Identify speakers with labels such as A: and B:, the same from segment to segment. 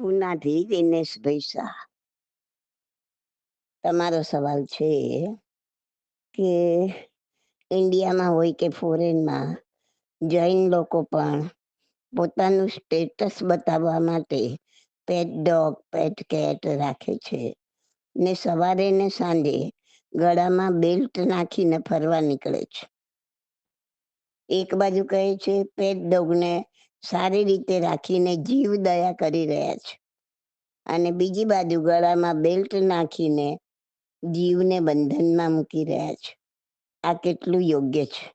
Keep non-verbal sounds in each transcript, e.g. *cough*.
A: પૂનાથી દિનેશભાઈ શાહ તમારો સવાલ છે કે ઇન્ડિયામાં હોય કે ફોરેનમાં, જૈન લોકો પણ પોતાનું સ્ટેટસ બતાવવા માટે પેટ ડોગ પેટ કેટ રાખે છે ને સવારે ને સાંજે ગળામાં બેલ્ટ નાખીને ફરવા નીકળે છે. એક બાજુ કહે છે પેટ ડોગને સારી રીતે રાખીને જીવ દયા કરી રહ્યા છે. અને બીજી બાજુ ગળામાં બેલ્ટ નાખીને જીવને બંધનમાં મૂકી રહ્યા છે. આ કેટલું યોગ્ય છે.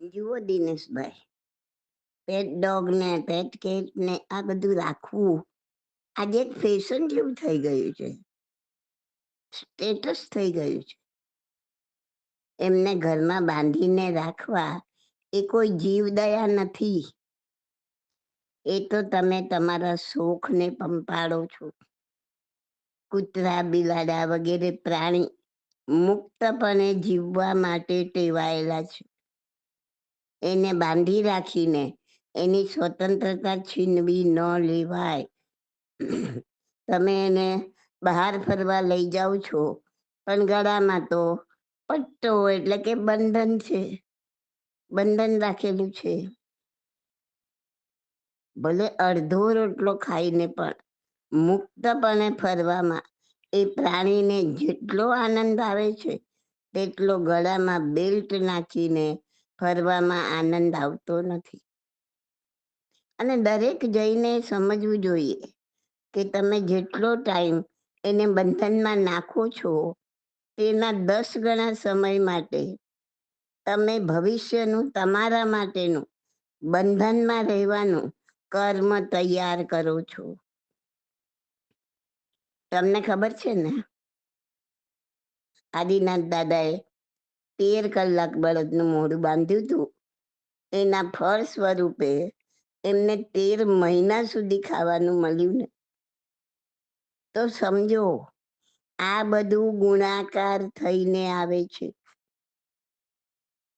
A: જુઓ દિનેશભાઈ પેટ ડોગ ને પેટ કેટ ને આ બધું રાખવું, આજે એક ફેશન જેવું થઈ ગયું છે. સ્ટેટસ થઈ ગયું છે. એમને ઘરમાં બાંધીને રાખવા એ કોઈ જીવદયા નથી. એ તો તમે તમારા શોખને પંપાડો છો. કૂતરા, બિલાડા વગેરે પ્રાણી મુક્તપણે જીવવા માટે ટેવાયેલા છે. એને બાંધી રાખીને એની સ્વતંત્રતા છીનવી ન લેવાય. તમે એને બહાર ફરવા લઈ જાઓ છો, પણ ગળામાં તો પટ્ટો એટલે કે બંધન છે. બંધન રાખેલું છે. ભલે અડધો રોટલો ખાઈને પણ મુક્તપણે ફરવામાં એ પ્રાણીને જેટલો આનંદ આવે છે, તેટલો ગળામાં બેલ્ટ નાખીને ફરવામાં આનંદ આવતો નથી. અને દરેક જઈને સમજવું જોઈએ કે તમે જેટલો ટાઈમ એને બંધનમાં નાખો છો તેના દસ ગણા સમય માટે તમે ભવિષ્યનું, તમારા માટેનું બંધનમાં રહેવાનું કર્મ તૈયાર કરો છો. તમને ખબર છે ને? આદિનાથ દાદાએ તેર કલાક બળદનું મોઢું બાંધ્યું હતું. એના ફળ સ્વરૂપે એમને તેર મહિના સુધી ખાવાનું મળ્યું ને. તો સમજો આ બધું ગુણાકાર થઈને આવે છે.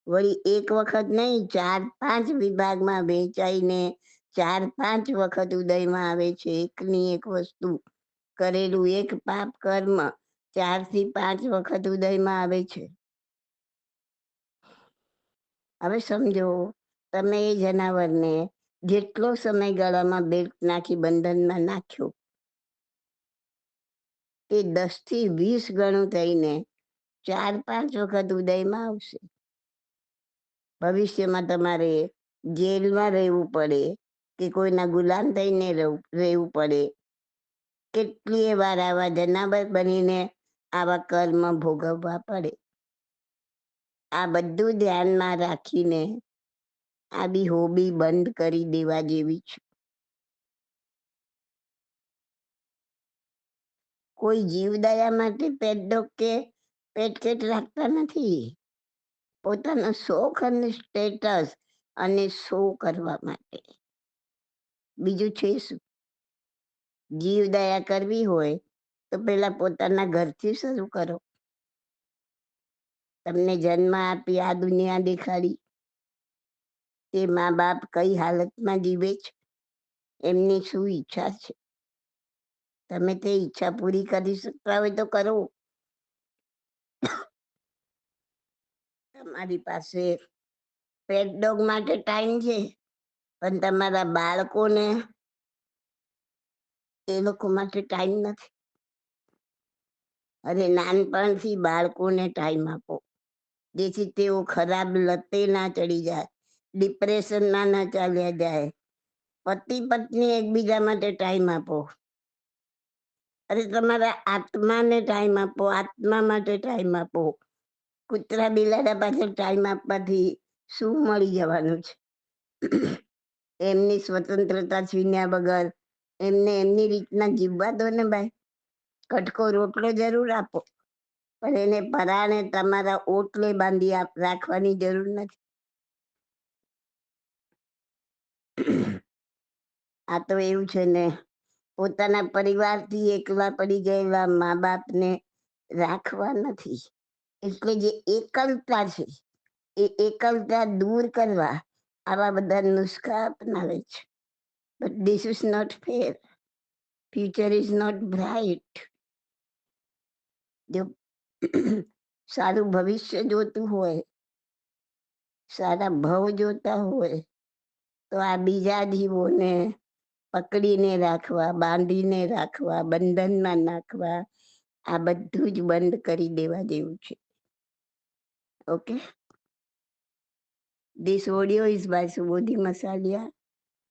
A: વળી એક વખત નહીં, ચાર પાંચ વિભાગમાં વેચાઈને ચાર પાંચ વખત ઉદયમાં આવે છે. એકની એક વસ્તુ કરેલું એક પાપ કર્મ ચારથી પાંચ વખત ઉદયમાં આવે છે. હવે સમજો, તમે એ જનાવરને જેટલો સમય ગળામાં બેલ્ટ નાખી બંધનમાં નાખ્યો એ દસથી વીસ ગણું થઈને ચાર પાંચ વખત ઉદયમાં આવશે. ભવિષ્યમાં તમારે જેલમાં રહેવું પડે કે કોઈના ગુલામ થઈને રહેવું પડે. કેટલી વાર આવા જનાવર બનીને આવા કર્મ ભોગવવા પડે. આ બધું ધ્યાનમાં રાખીને આ બી હોબી બંધ કરી દેવા જેવી છે. કોઈ જીવદયા માટે પેટ ડોગ કે પેટ કેટ રાખતા નથી. પોતાનો શોખ અને સ્ટેટસ અને શો કરવા માટે. બીજું છે શું? જીવ દયા કરવી હોય તો પેલા પોતાના ઘરથી શરૂ કરો. તમને જન્મ આપી આ દુનિયા દેખાડી. તે મા બાપ કઈ હાલતમાં જીવે છે? એમની શું ઈચ્છા છે? તમે તે ઈચ્છા પૂરી કરી શકતા હોય તો કરો. તમારી પાસે પેટ ડોગ માટે ટાઈમ છે, પણ તમારા બાળકોને એ લોકો માટે ટાઈમ નથી. અરે, નાનપણથી બાળકોને ટાઈમ આપો. જેથી તેઓ ખરાબ લતે ના ચડી જાય ડિપ્રેશનમાં ના ચાલ્યા જાય. પતિ પત્ની એકબીજા માટે ટાઈમ આપો. અરે તમારા આત્માને ટાઈમ આપો, આત્મા માટે ટાઈમ આપો. કૂતરા બિલાડા પાછળ ટાઈમ આપવાથી શું મળી જવાનું છે? એમની સ્વતંત્રતા છીન્યા વગર એમને એમની રીતના જીવવા દો ને ભાઈ. કટકો રોટલો જરૂર આપો, પણ એને પરાણે તમારા ઓટલે બાંધી રાખવાની જરૂર નથી. આ તો એવું છે ને પોતાના પરિવારથી એકલા પડી ગયેલા મા બાપને રાખવા નથી. એટલે જે એકલતા છે, એ એકલતા દૂર કરવા આવા બધા નુસ્ખા અપનાવે છે. But this is not fair future is not bright જો *clears throat* સારું ભવિષ્ય જોતું હોય, સારા ભવ જોતા હોય, તો આ બીજા જીવોને પકડીને રાખવા બાંધીને રાખવા બંધનમાં નાખવા આ બધું જ બંધ કરી દેવા જેવું છે okay This audio is by Subodhi Masalia.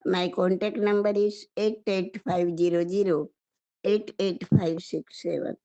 A: My contact number is 88500 88567.